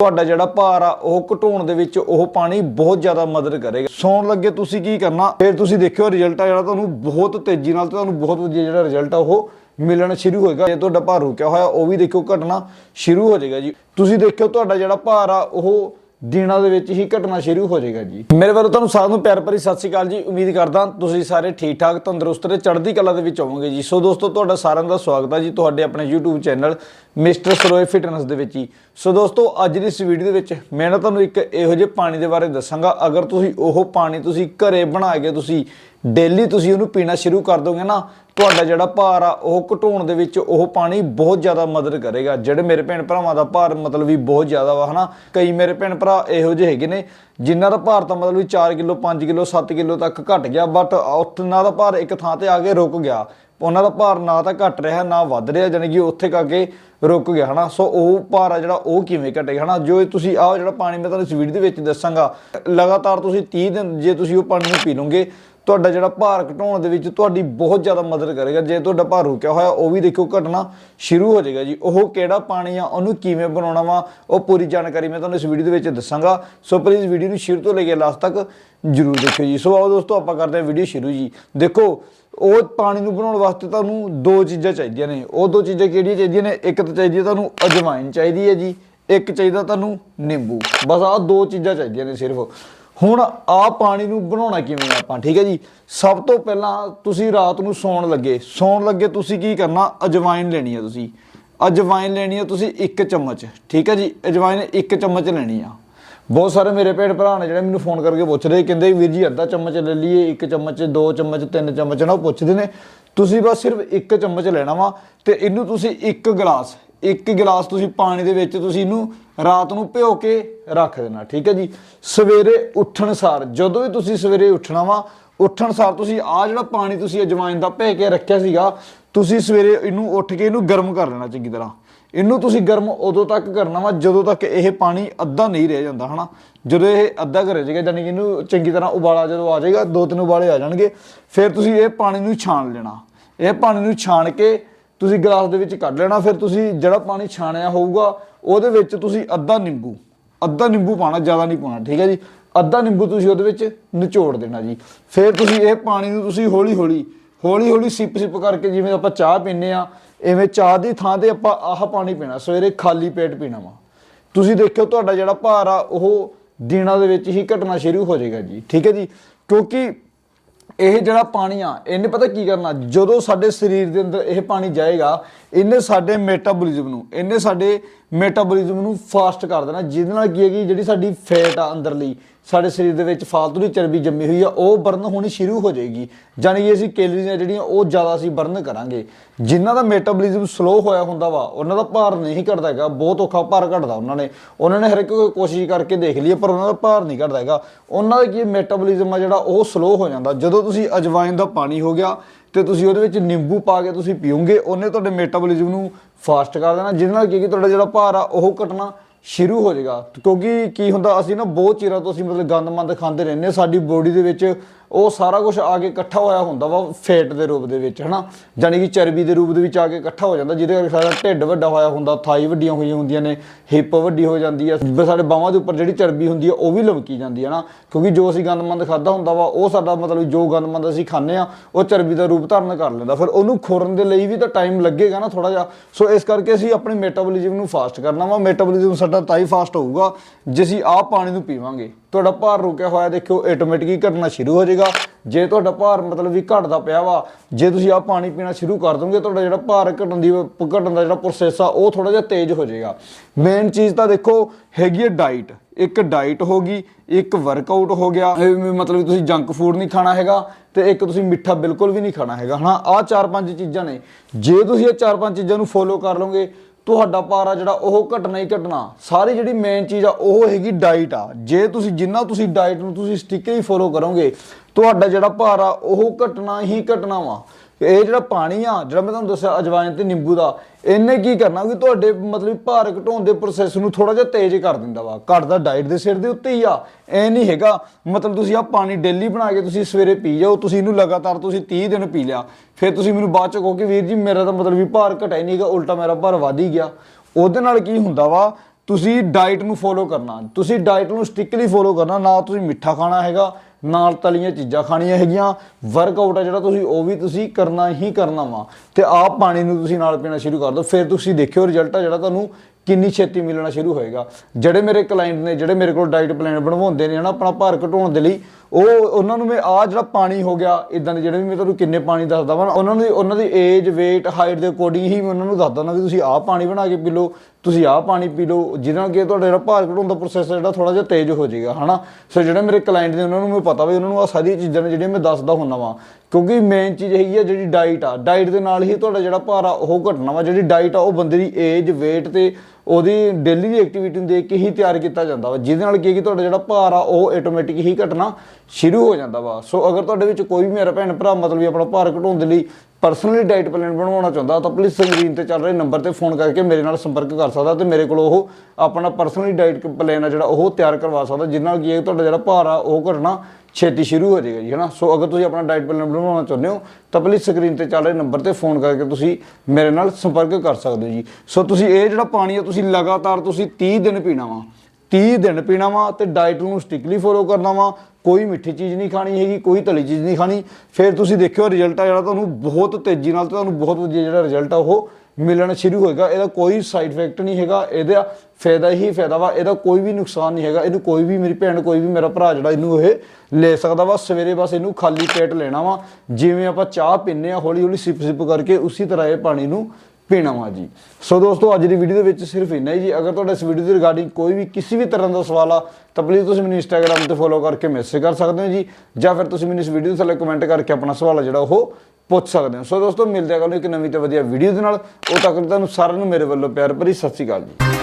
ਤੁਹਾਡਾ ਜਿਹੜਾ ਭਾਰ ਆ, ਉਹ ਘਟਾਉਣ ਦੇ ਵਿੱਚ ਉਹ ਪਾਣੀ ਬਹੁਤ ਜ਼ਿਆਦਾ ਮਦਦ ਕਰੇਗਾ। ਸੌਣ ਲੱਗੇ ਤੁਸੀਂ ਕੀ ਕਰਨਾ, ਫਿਰ ਤੁਸੀਂ ਦੇਖਿਓ ਰਿਜ਼ਲਟ ਆ ਜਿਹੜਾ ਤੁਹਾਨੂੰ ਬਹੁਤ ਤੇਜ਼ੀ ਨਾਲ ਤੁਹਾਨੂੰ ਬਹੁਤ ਵਧੀਆ ਜਿਹੜਾ ਰਿਜ਼ਲਟ ਆ, ਉਹ ਮਿਲਣਾ ਸ਼ੁਰੂ ਹੋਏਗਾ। ਜੇ ਤੁਹਾਡਾ ਭਾਰ ਰੁਕਿਆ ਹੋਇਆ, ਉਹ ਵੀ ਦੇਖਿਓ ਘਟਣਾ ਸ਼ੁਰੂ ਹੋ ਜਾਏਗਾ ਜੀ। ਤੁਸੀਂ ਦੇਖਿਓ ਤੁਹਾਡਾ ਜਿਹੜਾ ਭਾਰ ਆ, ਉਹ ਦਿਨਾਂ ਦੇ ਵਿੱਚ ਹੀ ਘਟਣਾ ਸ਼ੁਰੂ ਹੋ ਜਾਏਗਾ ਜੀ। ਮੇਰੇ ਵੱਲੋਂ ਤੁਹਾਨੂੰ ਸਾਰਿਆਂ ਨੂੰ ਪਿਆਰ ਭਰੀ ਸਤਿ ਸ਼੍ਰੀ ਅਕਾਲ ਜੀ। ਉਮੀਦ ਕਰਦਾ ਤੁਸੀਂ ਸਾਰੇ ਠੀਕ ਠਾਕ ਤੰਦਰੁਸਤ ਤੇ ਚੜ੍ਹਦੀ ਕਲਾ ਦੇ ਵਿੱਚ ਹੋਵੋਗੇ ਜੀ। ਸੋ ਦੋਸਤੋ, ਤੁਹਾਡਾ ਸਾਰਿਆਂ ਦਾ ਸਵਾਗਤ ਹੈ ਜੀ, ਤੁਹਾਡੇ ਆਪਣੇ YouTube channel mister Saroye fitness ਦੇ ਵਿੱਚ ਹੀ। ਸੋ ਦੋਸਤੋ, ਅੱਜ ਦੀ ਇਸ ਵੀਡੀਓ ਦੇ ਵਿੱਚ ਮੈਂ ਨਾ ਤੁਹਾਨੂੰ ਇੱਕ ਇਹੋ ਜਿਹੇ ਪਾਣੀ ਦੇ ਬਾਰੇ ਦੱਸਾਂਗਾ। ਅਗਰ ਤੁਸੀਂ ਉਹ ਪਾਣੀ ਤੁਸੀਂ ਘਰੇ ਬਣਾ ਕੇ ਤੁਸੀਂ ਡੇਲੀ ਤੁਸੀਂ ਉਹਨੂੰ ਪੀਣਾ ਸ਼ੁਰੂ ਕਰ ਦੋਗੇ ਨਾ, ਤੁਹਾਡਾ ਜਿਹੜਾ ਭਾਰ ਆ, ਉਹ ਘਟਾਉਣ ਦੇ ਵਿੱਚ ਉਹ ਪਾਣੀ ਬਹੁਤ ਜ਼ਿਆਦਾ ਮਦਦ ਕਰੇਗਾ। ਜਿਹੜੇ ਮੇਰੇ ਭੈਣ ਭਰਾਵਾਂ ਦਾ ਭਾਰ ਮਤਲਬ ਵੀ ਬਹੁਤ ਜ਼ਿਆਦਾ ਵਾ, ਹਨਾ? ਕਈ ਮੇਰੇ ਭੈਣ ਭਰਾ ਇਹੋ ਜਿਹੇ ਹੈਗੇ ਨੇ, ਜਿਨ੍ਹਾਂ ਦਾ ਭਾਰ ਤਾਂ ਮਤਲਬ ਵੀ 4 ਕਿਲੋ 5 ਕਿਲੋ 7 ਕਿਲੋ ਤੱਕ ਘਟ ਗਿਆ ਬਟ ਉਹਨਾਂ ਦਾ ਭਾਰ ਇੱਕ ਥਾਂ ਤੇ ਆ ਕੇ ਰੁਕ ਗਿਆ। ਉਹਨਾਂ ਦਾ ਭਾਰ ਨਾ ਤਾਂ ਘਟ ਰਿਹਾ, ਨਾ ਵੱਧ ਰਿਹਾ, ਜਾਣੀ ਕਿ ਉੱਥੇ ਕਰਕੇ ਰੁਕ ਗਿਆ, ਹਨਾ? ਸੋ ਉਹ ਭਾਰ ਆ ਜਿਹੜਾ, ਉਹ ਕਿਵੇਂ ਘਟੇਗਾ, ਹਨਾ? ਜੋ ਤੁਸੀਂ ਆਹ ਜਿਹੜਾ ਪਾਣੀ ਮੈਂ ਤੁਹਾਨੂੰ ਇਸ ਵੀਡੀਓ ਦੇ ਵਿੱਚ ਦੱਸਾਂਗਾ, ਲਗਾਤਾਰ ਤੁਸੀਂ 30 ਦਿਨ ਜੇ ਤੁਸੀਂ ਉਹ ਪਾਣੀ ਨੂੰ ਪੀ ਲਓਗੇ, ਤੁਹਾਡਾ ਜਿਹੜਾ ਭਾਰ ਘਟਾਉਣ ਦੇ ਵਿੱਚ ਤੁਹਾਡੀ ਬਹੁਤ ਜ਼ਿਆਦਾ ਮਦਦ ਕਰੇਗਾ। ਜੇ ਤੁਹਾਡਾ ਭਾਰ ਰੁਕਿਆ ਹੋਇਆ, ਉਹ ਵੀ ਦੇਖੋ ਘਟਣਾ ਸ਼ੁਰੂ ਹੋ ਜਾਏਗਾ ਜੀ। ਉਹ ਕਿਹੜਾ ਪਾਣੀ ਆ, ਉਹਨੂੰ ਕਿਵੇਂ ਬਣਾਉਣਾ ਵਾ, ਉਹ ਪੂਰੀ ਜਾਣਕਾਰੀ ਮੈਂ ਤੁਹਾਨੂੰ ਇਸ ਵੀਡੀਓ ਦੇ ਵਿੱਚ ਦੱਸਾਂਗਾ। ਸੋ ਪਲੀਜ਼ ਵੀਡੀਓ ਨੂੰ ਸ਼ੁਰੂ ਤੋਂ ਲੈ ਕੇ ਲਾਸਟ ਤੱਕ ਜਰੂਰ ਦੇਖਿਓ ਜੀ। ਸੋ ਆਓ ਦੋਸਤੋ, ਆਪਾਂ ਕਰਦੇ ਹਾਂ ਵੀਡੀਓ ਸ਼ੁਰੂ ਜੀ। ਦੇਖੋ ਉਹ ਪਾਣੀ ਨੂੰ ਬਣਾਉਣ ਵਾਸਤੇ ਤੁਹਾਨੂੰ ਦੋ ਚੀਜ਼ਾਂ ਚਾਹੀਦੀਆਂ ਨੇ। ਉਹ ਦੋ ਚੀਜ਼ਾਂ ਕਿਹੜੀਆਂ ਚਾਹੀਦੀਆਂ ਨੇ? ਇੱਕ ਤਾਂ ਚਾਹੀਦੀ ਹੈ ਤੁਹਾਨੂੰ ਅਜਵਾਇਨ ਚਾਹੀਦੀ ਹੈ ਜੀ, ਇੱਕ ਚਾਹੀਦਾ ਤੁਹਾਨੂੰ ਨਿੰਬੂ। ਬਸ ਆਹ ਦੋ ਚੀਜ਼ਾਂ ਚਾਹੀਦੀਆਂ ਨੇ ਸਿਰਫ। ਹੁਣ ਆ ਪਾਣੀ ਨੂੰ ਬਣਾਉਣਾ ਕਿਵੇਂ ਆ ਆਪਾਂ, ਠੀਕ ਹੈ ਜੀ? ਸਭ ਤੋਂ ਪਹਿਲਾਂ ਤੁਸੀਂ ਰਾਤ ਨੂੰ ਸੌਣ ਲੱਗੇ। ਸੌਣ ਲੱਗੇ ਤੁਸੀਂ ਕੀ ਕਰਨਾ? ਅਜਵਾਇਨ ਲੈਣੀ ਆ ਤੁਸੀਂ। ਅਜਵਾਇਨ ਲੈਣੀ ਹੈ ਤੁਸੀਂ ਇੱਕ ਚਮਚ, ਠੀਕ ਹੈ ਜੀ? ਅਜਵਾਇਨ ਇੱਕ ਚਮਚ ਲੈਣੀ ਆ। ਬਹੁਤ ਸਾਰੇ ਮੇਰੇ ਭੈਣ ਭਰਾ ਨੇ ਜਿਹੜੇ ਮੈਨੂੰ ਫੋਨ ਕਰਕੇ ਪੁੱਛ ਰਹੇ ਕਹਿੰਦੇ ਵੀਰ ਜੀ ਅੱਧਾ ਚਮਚ ਲੈ ਲਈਏ, ਇੱਕ ਚਮਚ, ਦੋ ਚਮਚ, ਤਿੰਨ ਚਮਚ, ਨਾ ਉਹ ਪੁੱਛਦੇ ਨੇ। ਤੁਸੀਂ ਬਸ ਸਿਰਫ ਇੱਕ ਚਮਚ ਲੈਣਾ ਵਾ ਤੇ ਇਹਨੂੰ ਤੁਸੀਂ ਇੱਕ ਗਲਾਸ ਇੱਕ ਗਲਾਸ ਤੁਸੀਂ ਪਾਣੀ ਦੇ ਵਿੱਚ ਤੁਸੀਂ ਇਹਨੂੰ ਰਾਤ ਨੂੰ ਭਿਓ ਕੇ ਰੱਖ ਦੇਣਾ, ਠੀਕ ਹੈ ਜੀ। ਸਵੇਰੇ ਉੱਠਣ ਸਾਰ, ਜਦੋਂ ਵੀ ਤੁਸੀਂ ਸਵੇਰੇ ਉੱਠਣਾ ਵਾ, ਉੱਠਣ ਸਾਰ ਤੁਸੀਂ ਆ ਜਿਹੜਾ ਪਾਣੀ ਤੁਸੀਂ ਅਜਵਾਇਨ ਦਾ ਭੇ ਕੇ ਰੱਖਿਆ ਸੀਗਾ, ਤੁਸੀਂ ਸਵੇਰੇ ਇਹਨੂੰ ਉੱਠ ਕੇ ਇਹਨੂੰ ਗਰਮ ਕਰ ਲੈਣਾ ਚੰਗੀ ਤਰ੍ਹਾਂ। ਇਹਨੂੰ ਤੁਸੀਂ ਗਰਮ ਉਦੋਂ ਤੱਕ ਕਰਨਾ ਵਾ ਜਦੋਂ ਤੱਕ ਇਹ ਪਾਣੀ ਅੱਧਾ ਨਹੀਂ ਰਹਿ ਜਾਂਦਾ, ਹਨਾ? ਜਦੋਂ ਇਹ ਅੱਧਾ ਕਰ ਜਾਏਗਾ ਯਾਨੀ ਕਿ ਇਹਨੂੰ ਚੰਗੀ ਤਰ੍ਹਾਂ ਉਬਾਲਾ ਜਦੋਂ ਆ ਜਾਏਗਾ, ਦੋ ਤਿੰਨ ਉਬਾਲੇ ਆ ਜਾਣਗੇ, ਫਿਰ ਤੁਸੀਂ ਇਹ ਪਾਣੀ ਨੂੰ ਛਾਣ ਲੈਣਾ। ਇਹ ਪਾਣੀ ਨੂੰ ਛਾਣ ਕੇ ਤੁਸੀਂ ਗਲਾਸ ਦੇ ਵਿੱਚ ਕੱਢ ਲੈਣਾ, ਫਿਰ ਤੁਸੀਂ ਜਿਹੜਾ ਪਾਣੀ ਛਾਣਿਆ ਹੋਊਗਾ, ਉਹਦੇ ਵਿੱਚ ਤੁਸੀਂ ਅੱਧਾ ਨਿੰਬੂ ਅੱਧਾ ਨਿੰਬੂ ਪਾਣਾ ਜ਼ਿਆਦਾ ਨਹੀਂ ਪਾਣਾ ਠੀਕ ਹੈ ਜੀ? ਅੱਧਾ ਨਿੰਬੂ ਤੁਸੀਂ ਉਹਦੇ ਵਿੱਚ ਨਿਚੋੜ ਦੇਣਾ ਜੀ। ਫਿਰ ਤੁਸੀਂ ਇਹ ਪਾਣੀ ਨੂੰ ਤੁਸੀਂ ਹੌਲੀ ਹੌਲੀ ਹੌਲੀ ਹੌਲੀ ਸਿਪ ਸਿਪ ਕਰਕੇ ਜਿਵੇਂ ਆਪਾਂ ਚਾਹ ਪੀਂਦੇ ਆ ਐਵੇਂ ਚਾਹ ਦੀ ਥਾਂ ਤੇ ਆਪਾਂ ਆਹ ਪਾਣੀ ਪੀਣਾ, ਸਵੇਰੇ ਖਾਲੀ ਪੇਟ ਪੀਣਾ ਵਾ। ਤੁਸੀਂ ਦੇਖਿਓ ਤੁਹਾਡਾ ਜਿਹੜਾ ਭਾਰ ਆ, ਉਹ ਦਿਨਾਂ ਦੇ ਵਿੱਚ ਹੀ ਘਟਣਾ ਸ਼ੁਰੂ ਹੋ ਜਾਏਗਾ ਜੀ, ਠੀਕ ਹੈ ਜੀ? ਕਿਉਂਕਿ ਇਹ ਜਿਹੜਾ ਪਾਣੀ ਆ, ਇਹਨੇ ਪਤਾ ਕੀ ਕਰਨਾ? ਜਦੋਂ ਸਾਡੇ ਸਰੀਰ ਦੇ ਅੰਦਰ ਇਹ ਪਾਣੀ ਜਾਏਗਾ, ਇਹਨੇ ਸਾਡੇ ਮੈਟਾਬੋਲਿਜ਼ਮ ਨੂੰ, ਇਹਨੇ ਸਾਡੇ ਮੈਟਾਬੋਲਿਜ਼ਮ ਨੂੰ ਫਾਸਟ ਕਰ ਦੇਣਾ। ਜਿਹਦੇ ਨਾਲ ਕੀ ਹੈ ਕਿ ਜਿਹੜੀ ਸਾਡੀ ਫੈਟ ਆ ਅੰਦਰਲੀ ਸਾਡੇ ਸਰੀਰ ਦੇ ਵਿੱਚ ਫਾਲਤੂ ਦੀ ਚਰਬੀ ਜੰਮੀ ਹੋਈ ਆ, ਉਹ ਬਰਨ ਹੋਣੀ ਸ਼ੁਰੂ ਹੋ ਜਾਏਗੀ। ਜਾਨੀ ਕਿ ਅਸੀਂ ਕੈਲਰੀਆਂ ਜਿਹੜੀਆਂ, ਉਹ ਜ਼ਿਆਦਾ ਅਸੀਂ ਬਰਨ ਕਰਾਂਗੇ। ਜਿਨ੍ਹਾਂ ਦਾ ਮੈਟਾਬੋਲਿਜ਼ਮ ਸਲੋ ਹੋਇਆ ਹੁੰਦਾ ਵਾ, ਉਹਨਾਂ ਦਾ ਭਾਰ ਨਹੀਂ ਘਟਦਾ ਹੈਗਾ, ਬਹੁਤ ਔਖਾ ਭਾਰ ਘਟਦਾ ਉਹਨਾਂ ਨੇ। ਉਹਨਾਂ ਨੇ ਹਰ ਇੱਕ ਕੋਸ਼ਿਸ਼ ਕਰਕੇ ਦੇਖ ਲਈ ਪਰ ਉਹਨਾਂ ਦਾ ਭਾਰ ਨਹੀਂ ਘਟਦਾ ਹੈਗਾ। ਉਹਨਾਂ ਦਾ ਕੀ ਮੈਟਾਬੋਲਿਜ਼ਮ ਆ ਜਿਹੜਾ, ਉਹ ਸਲੋ ਹੋ ਜਾਂਦਾ। ਜਦੋਂ ਤੁਸੀਂ ਅਜਵਾਇਨ ਦਾ ਪਾਣੀ ਹੋ ਗਿਆ, ਤੇ ਤੁਸੀਂ ਉਹਦੇ ਵਿੱਚ ਨਿੰਬੂ ਪਾ ਕੇ ਤੁਸੀਂ ਪੀਓਗੇ, ਉਹਨੇ ਤੁਹਾਡੇ ਮੈਟਾਬੋਲਿਜ਼ਮ ਨੂੰ ਫਾਸਟ ਕਰ ਦੇਣਾ। ਜਿਹਦੇ ਨਾਲ ਕੀ ਕਿ ਤੁਹਾਡਾ ਜਿਹੜਾ ਭਾਰ ਆ, ਉਹ ਘਟਣਾ। ਸ਼ੁਰੂ ਹੋ ਜਾਏਗਾ। ਕਿਉਂਕਿ ਕੀ ਹੁੰਦਾ, ਅਸੀਂ ਨਾ ਬਹੁਤ ਚਿਰਾਂ ਤੋਂ ਅਸੀਂ ਮਤਲਬ ਗੰਦ ਮੰਦ ਖਾਂਦੇ ਰਹਿੰਦੇ ਹਾਂ। ਸਾਡੀ ਬੋਡੀ ਦੇ ਵਿੱਚ ਉਹ ਸਾਰਾ ਕੁਝ ਆ ਕੇ ਇਕੱਠਾ ਹੋਇਆ ਹੁੰਦਾ ਵਾ ਫੈਟ ਦੇ ਰੂਪ ਦੇ ਵਿੱਚ, ਹਨਾ? ਜਾਨੀ ਕਿ ਚਰਬੀ ਦੇ ਰੂਪ ਦੇ ਵਿੱਚ ਆ ਕੇ ਇਕੱਠਾ ਹੋ ਜਾਂਦਾ, ਜਿਹਦੇ ਕਰਕੇ ਸਾਡਾ ਢਿੱਡ ਵੱਡਾ ਹੋਇਆ ਹੁੰਦਾ, ਥਾਈ ਵੱਡੀਆਂ ਹੋਈਆਂ ਹੁੰਦੀਆਂ ਨੇ, ਹਿੱਪ ਵੱਡੀ ਹੋ ਜਾਂਦੀ ਹੈ ਸਾਡੇ ਬਾਹਾਂ ਦੇ ਉੱਪਰ ਜਿਹੜੀ ਚਰਬੀ ਹੁੰਦੀ ਆ, ਉਹ ਵੀ ਲਮਕੀ ਜਾਂਦੀ ਹੈ ਨਾ ਕਿਉਂਕਿ ਜੋ ਅਸੀਂ ਗੰਦਮੰਦ ਖਾਦਾ ਹੁੰਦਾ ਵਾ, ਉਹ ਸਾਡਾ ਮਤਲਬ ਜੋ ਗੰਦਮੰਦ ਅਸੀਂ ਖਾਂਦੇ ਆ, ਉਹ ਚਰਬੀ ਦਾ ਰੂਪ ਧਾਰਨ ਕਰ ਲੈਂਦਾ। ਫਿਰ ਉਹਨੂੰ ਖੋਰਨ ਦੇ ਲਈ ਵੀ ਤਾਂ ਟਾਈਮ ਲੱਗੇਗਾ ਨਾ ਥੋੜਾ ਜਿਹਾ। ਸੋ ਇਸ ਕਰਕੇ ਅਸੀਂ ਆਪਣੇ ਮੈਟਾਬੋਲਿਜ਼ਮ ਨੂੰ ਫਾਸਟ ਕਰਨਾ ਵਾ। ਮੈਟਾਬੋਲਿਜ਼ਮ ਸਾਡਾ ਤਾਂ ਹੀ ਫਾਸਟ ਹੋਊਗਾ, ਜੇ ਅਸੀਂ ਆਹ ਪਾਣੀ ਨੂੰ ਪੀਵਾਂਗੇ। ਤੁਹਾਡਾ ਭਾਰ ਰੁਕਿਆ ਹੋਇਆ ਦੇਖਿਓ ਆਟੋਮੈਟਿਕਲੀ ਘਟਣਾ ਸ਼ੁਰੂ ਹੋ ਜਾਏਗਾ। ਜੇ ਤੁਹਾਡਾ ਭਾਰ ਮਤਲਬ ਵੀ ਘਟਦਾ ਪਿਆ ਵਾ, ਜੇ ਤੁਸੀਂ ਆਹ ਪਾਣੀ ਪੀਣਾ ਸ਼ੁਰੂ ਕਰ ਦੋਗੇ, ਤੁਹਾਡਾ ਜਿਹੜਾ ਭਾਰ ਘਟਣ ਦੀ ਘਟਣ ਦਾ ਜਿਹੜਾ ਪ੍ਰੋਸੈਸ ਆ, ਉਹ ਥੋੜਾ ਜਿਹਾ ਤੇਜ਼ ਹੋ ਜਾਏਗਾ। ਮੇਨ ਚੀਜ਼ ਤਾਂ ਦੇਖੋ, ਹੈਗੀ ਹੈ ਡਾਈਟ ਇੱਕ ਡਾਈਟ ਗਈ, ਇੱਕ ਵਰਕਆਊਟ ਹੋ ਗਿਆ। ਮਤਲਬ ਤੁਸੀਂ ਜੰਕ ਫੂਡ ਨਹੀਂ ਖਾਣਾ ਹੈਗਾ ਤੇ ਇੱਕ ਤੁਸੀਂ ਮਿੱਠਾ ਬਿਲਕੁਲ ਵੀ ਨਹੀਂ ਖਾਣਾ ਹੈਗਾ। ਹਨਾ, ਆਹ ਚਾਰ ਪੰਜ ਚੀਜ਼ਾਂ ਨੇ। ਜੇ ਤੁਸੀਂ ਇਹ ਚਾਰ ਪੰਜ ਚੀਜ਼ਾਂ ਨੂੰ ਫੋਲੋ ਕਰ ਲਓਗੇ ਤੁਹਾਡਾ ਪਾਰਾ ਜਿਹੜਾ ਉਹ ਘਟਣਾ ਹੀ ਘਟਣਾ। ਸਾਰੀ ਜਿਹੜੀ ਮੇਨ ਚੀਜ਼ ਆ, ਉਹ ਹੈਗੀ ਡਾਈਟ ਆ। ਜੇ ਤੁਸੀਂ ਜਿੰਨਾ ਤੁਸੀਂ ਡਾਈਟ ਨੂੰ ਤੁਸੀਂ ਸਟ੍ਰਿਕਟਲੀ ਫੋਲੋ ਕਰੋਗੇ, ਤੁਹਾਡਾ ਜਿਹੜਾ ਭਾਰ ਆ ਉਹ ਘਟਣਾ ਹੀ ਘਟਣਾ ਵਾ। ਇਹ ਜਿਹੜਾ ਪਾਣੀ ਆ, ਜਿਹੜਾ ਮੈਂ ਤੁਹਾਨੂੰ ਦੱਸਿਆ ਅਜਵਾਇਨ ਤੇ ਨਿੰਬੂ ਦਾ, ਇਹਨੇ ਕੀ ਕਰਨਾ ਕਿ ਤੁਹਾਡੇ ਮਤਲਬ ਭਾਰ ਘਟਾਉਣ ਦੇ ਪ੍ਰੋਸੈਸ ਨੂੰ ਥੋੜਾ ਜਿਹਾ ਤੇਜ਼ ਕਰ ਦਿੰਦਾ ਵਾ। ਘਟਦਾ ਡਾਈਟ ਦੇ ਸਿਰ ਦੇ ਉੱਤੇ ਹੀ ਆ ਐ ਨਹੀਂ ਹੈਗਾ। ਮਤਲਬ ਤੁਸੀਂ ਆ ਪਾਣੀ ਡੇਲੀ ਬਣਾ ਕੇ ਤੁਸੀਂ ਸਵੇਰੇ ਪੀ ਜਾਓ, ਤੁਸੀਂ ਇਹਨੂੰ ਲਗਾਤਾਰ ਤੁਸੀਂ 30 ਦਿਨ ਪੀ ਲਿਆ। ਫਿਰ ਤੁਸੀਂ ਮੈਨੂੰ ਬਾਅਦ ਚ ਕਹੋ ਕਿ ਵੀਰ ਜੀ, ਮੇਰਾ ਤਾਂ ਮਤਲਬ ਵੀ ਭਾਰ ਘਟਿਆ ਹੀ ਨਹੀਂਗਾ ਉਲਟਾ ਮੇਰਾ ਭਾਰ ਵਧ ਹੀ ਗਿਆ। ਉਹਦੇ ਨਾਲ ਕੀ ਹੁੰਦਾ ਵਾ, ਤੁਸੀਂ ਡਾਈਟ ਨੂੰ ਫੋਲੋ ਕਰਨਾ, ਤੁਸੀਂ ਡਾਈਟ ਨੂੰ ਸਟ੍ਰਿਕਟਲੀ ਫੋਲੋ ਕਰਨਾ, ਨਾ ਤੁਸੀਂ ਮਿੱਠਾ ਖਾਣਾ ਹੈਗਾ ਨਾਲ ਤਲੀਆਂ ਚੀਜ਼ਾਂ ਖਾਣੀਆਂ ਹੈਗੀਆਂ। ਵਰਕਆਊਟ ਆ ਜਿਹੜਾ ਤੁਸੀਂ, ਉਹ ਵੀ ਤੁਸੀਂ ਕਰਨਾ ਹੀ ਕਰਨਾ ਵਾ। ਤੇ ਆਪ ਪਾਣੀ ਨੂੰ ਤੁਸੀਂ ਨਾਲ ਪੀਣਾ ਸ਼ੁਰੂ ਕਰ ਦਿਓ। ਫਿਰ ਤੁਸੀਂ ਦੇਖਿਓ ਰਿਜ਼ਲਟ ਆ ਜਿਹੜਾ ਤੁਹਾਨੂੰ ਕਿੰਨੀ ਛੇਤੀ ਮਿਲਣਾ ਸ਼ੁਰੂ ਹੋਏਗਾ। ਜਿਹੜੇ ਮੇਰੇ ਕਲਾਇੰਟ ਨੇ, ਜਿਹੜੇ ਮੇਰੇ ਕੋਲ ਡਾਈਟ ਪਲਾਨ ਬਣਵਾਉਂਦੇ ਨੇ, ਹਨਾ, ਆਪਣਾ ਭਾਰ ਘਟਾਉਣ ਦੇ ਲਈ, ਉਹ, ਉਹਨਾਂ ਨੂੰ ਮੈਂ ਆ ਜਿਹੜਾ ਪਾਣੀ ਹੋ ਗਿਆ ਇਦਾਂ ਦੇ ਜਿਹੜੇ ਵੀ ਮੈਂ ਤੁਹਾਨੂੰ ਕਿੰਨੇ ਪਾਣੀ ਦੱਸਦਾ ਵਾ, ਉਹਨਾਂ ਦੀ ਉਹਨਾਂ ਦੀ ਏਜ weight ਹਾਈਟ ਦੇ ਅਕੋਰਡਿੰਗ ਹੀ ਮੈਂ ਉਹਨਾਂ ਨੂੰ ਦੱਸਦਾ ਨਾ ਵੀ ਤੁਸੀਂ ਆਹ ਪਾਣੀ ਬਣਾ ਕੇ ਪੀ ਲਓ, ਤੁਸੀਂ ਆਹ ਪਾਣੀ ਪੀ ਲਓ ਜਿਹਨਾਂ ਨਾਲ ਕਿ ਤੁਹਾਡਾ ਜਿਹੜਾ ਭਾਰ ਘਟਾਉਣ ਦਾ ਪ੍ਰੋਸੈਸ ਜਿਹੜਾ ਥੋੜਾ ਜਿਹਾ ਤੇਜ਼ ਹੋ ਜਾਏਗਾ, ਹਨਾ। ਸੋ ਜਿਹੜੇ ਮੇਰੇ ਕਲਾਇੰਟ ਨੇ, ਉਹਨਾਂ ਨੂੰ ਮੈਂ ਪਤਾ ਵੀ ਉਹਨਾਂ ਨੂੰ ਆ ਸਾਰੀਆਂ ਚੀਜ਼ਾਂ ਨੇ ਜਿਹੜੀਆਂ ਮੈਂ ਦੱਸਦਾ ਹੁੰਦਾ ਵਾਂ। ਕਿਉਂਕਿ ਮੇਨ ਚੀਜ਼ ਹੈਗੀ ਆ ਜਿਹੜੀ ਡਾਈਟ ਆ। ਡਾਈਟ ਦੇ ਨਾਲ ਹੀ ਤੁਹਾਡਾ ਜਿਹੜਾ ਭਾਰ ਆ ਉਹ ਘਟਣਾ ਵਾ। ਜਿਹੜੀ ਡਾਈਟ ਆ ਉਹ ਬੰਦੇ ਦੀ ਏਜ weight ਤੇ ਉਹਦੀ ਡੇਲੀ ਦੀ ਐਕਟੀਵਿਟੀ ਨੂੰ ਦੇਖ ਕੇ ਹੀ ਤਿਆਰ ਕੀਤਾ ਜਾਂਦਾ ਵਾ। ਜਿਹਦੇ ਨਾਲ ਕੀ ਹੈ ਕਿ ਤੁਹਾਡਾ ਜਿਹੜਾ ਭਾਰ ਆ ਉਹ ਆਟੋਮੈਟਿਕ ਹੀ ਘਟਣਾ ਸ਼ੁਰੂ ਹੋ ਜਾਂਦਾ ਵਾ। ਸੋ ਅਗਰ ਤੁਹਾਡੇ ਵਿੱਚ ਕੋਈ ਵੀ ਮੇਰਾ ਭੈਣ ਭਰਾ ਮਤਲਬ ਵੀ ਆਪਣਾ ਭਾਰ ਘਟਾਉਣ ਦੇ ਲਈ ਪਰਸਨਲੀ ਡਾਈਟ ਪਲਾਨ ਬਣਵਾਉਣਾ ਚਾਹੁੰਦਾ, ਤਾਂ ਪਲੀਜ਼ ਸਕਰੀਨ ਤੇ ਚੱਲ ਰਹੇ ਨੰਬਰ ਤੇ ਫੋਨ ਕਰਕੇ ਮੇਰੇ ਨਾਲ ਸੰਪਰਕ ਕਰ ਸਕਦਾ ਤੇ ਮੇਰੇ ਕੋਲ ਉਹ ਆਪਣਾ ਪਰਸਨਲੀ ਡਾਈਟ ਪਲਾਨ ਆ ਜਿਹੜਾ ਉਹ ਤਿਆਰ ਕਰਵਾ ਸਕਦਾ ਜਿਹਦੇ ਨਾਲ ਕੀ ਕਿ ਤੁਹਾਡਾ ਜਿਹੜਾ ਭਾਰ ਆ, ਉਹ ਘਟਣਾ ਛੇਤੀ ਸ਼ੁਰੂ ਹੋ ਜਾਏਗਾ ਜੀ, ਹਨਾ? ਸੋ ਅਗਰ ਤੁਸੀਂ ਆਪਣਾ ਡਾਈਟ ਪਲਾਨ ਬਣਵਾਉਣਾ ਚਾਹੁੰਦੇ ਹੋ, ਤਾਂ ਪਲੀਜ਼ ਸਕਰੀਨ ਤੇ ਚੱਲ ਰਹੇ ਨੰਬਰ ਤੇ ਫੋਨ ਕਰਕੇ ਤੁਸੀਂ ਮੇਰੇ ਨਾਲ ਸੰਪਰਕ ਕਰ ਸਕਦੇ ਹੋ ਜੀ। ਸੋ ਤੁਸੀਂ ਇਹ ਜਿਹੜਾ ਪਾਣੀ ਆ, ਤੁਸੀਂ ਲਗਾਤਾਰ ਤੁਸੀਂ 30 ਦਿਨ ਪੀਣਾ ਵਾ 30 ਦਿਨ ਪੀਣਾ ਵਾ ਤੇ ਡਾਈਟ ਨੂੰ ਸਟ੍ਰਿਕਟਲੀ ਫੋਲੋ ਕਰਨਾ ਵਾ। ਕੋਈ ਮਿੱਠੀ ਚੀਜ਼ ਨਹੀਂ ਖਾਣੀ ਹੈਗੀ, ਕੋਈ ਤਲੀ ਚੀਜ਼ ਨਹੀਂ ਖਾਣੀ। ਫਿਰ ਤੁਸੀਂ ਦੇਖਿਓ ਰਿਜ਼ਲਟ ਆ ਜਿਹੜਾ ਤੁਹਾਨੂੰ ਬਹੁਤ ਤੇਜ਼ੀ ਨਾਲ ਤੁਹਾਨੂੰ ਬਹੁਤ ਵਧੀਆ ਜਿਹੜਾ ਰਿਜ਼ਲਟ ਆ ਉਹ ਮਿਲਣਾ ਸ਼ੁਰੂ ਹੋਏਗਾ। ਇਹਦਾ ਕੋਈ ਸਾਈਡ ਇਫੈਕਟ ਨਹੀਂ ਹੈਗਾ, ਇਹਦਾ ਫਾਇਦਾ ਹੀ ਫਾਇਦਾ ਵਾ। ਇਹਦਾ ਕੋਈ ਵੀ ਨੁਕਸਾਨ ਨਹੀਂ ਹੈਗਾ। ਇਹਨੂੰ ਕੋਈ ਵੀ ਮੇਰੀ ਭੈਣ, ਕੋਈ ਵੀ ਮੇਰਾ ਭਰਾ ਜਿਹੜਾ ਇਹਨੂੰ ਇਹ ਲੈ ਸਕਦਾ ਵਾ। ਸਵੇਰੇ ਬਸ ਇਹਨੂੰ ਖਾਲੀ ਪੇਟ ਲੈਣਾ ਵਾ। ਜਿਵੇਂ ਆਪਾਂ ਚਾਹ ਪੀਂਦੇ ਆ ਹੌਲੀ ਹੌਲੀ ਸਿਪ ਸਿਪ ਕਰਕੇ ਉਸੇ ਤਰ੍ਹਾਂ ਇਹ ਪਾਣੀ ਨੂੰ ਪੀਣਾ ਵਾ ਜੀ। ਸੋ ਦੋਸਤੋ, ਅੱਜ ਦੀ ਵੀਡੀਓ ਦੇ ਵਿੱਚ ਸਿਰਫ ਇੰਨਾ ਹੀ ਜੀ। ਅਗਰ ਤੁਹਾਡਾ ਇਸ ਵੀਡੀਓ ਦੇ ਰਿਗਾਰਡਿੰਗ ਕੋਈ ਵੀ ਕਿਸੇ ਵੀ ਤਰ੍ਹਾਂ ਦਾ ਸਵਾਲ ਆ, ਤਾਂ ਪਲੀਜ਼ ਤੁਸੀਂ ਮੈਨੂੰ ਇੰਸਟਾਗ੍ਰam ਤੇ ਫੋਲੋ ਕਰਕੇ ਮੈਸੇਜ ਕਰ ਸਕਦੇ ਹੋ ਜੀ। ਜਾਂ ਫਿਰ ਤੁਸੀਂ ਮੈਨੂੰ ਇਸ ਵੀਡੀਓ ਦੇ ਥੱਲੇ ਕਮੈਂਟ ਕਰਕੇ ਆਪਣਾ ਸਵਾਲ ਆ ਜਿਹੜਾ ਉਹ ਪੁੱਛ ਸਕਦੇ ਹੋ। ਸੋ ਦੋਸਤੋ, ਮਿਲਦੇ ਆ ਕੱਲ੍ਹ ਨੂੰ ਇੱਕ ਨਵੀਂ ਤੇ ਵਧੀਆ ਵੀਡੀਓ ਦੇ ਨਾਲ। ਉਹ ਤੱਕ ਤੁਹਾਨੂੰ ਸਾਰਿਆਂ ਨੂੰ ਮੇਰੇ ਵੱਲੋਂ ਪਿਆਰ ਭਰੀ ਸਤਿ ਸ਼੍ਰੀ ਅਕਾਲ ਜੀ।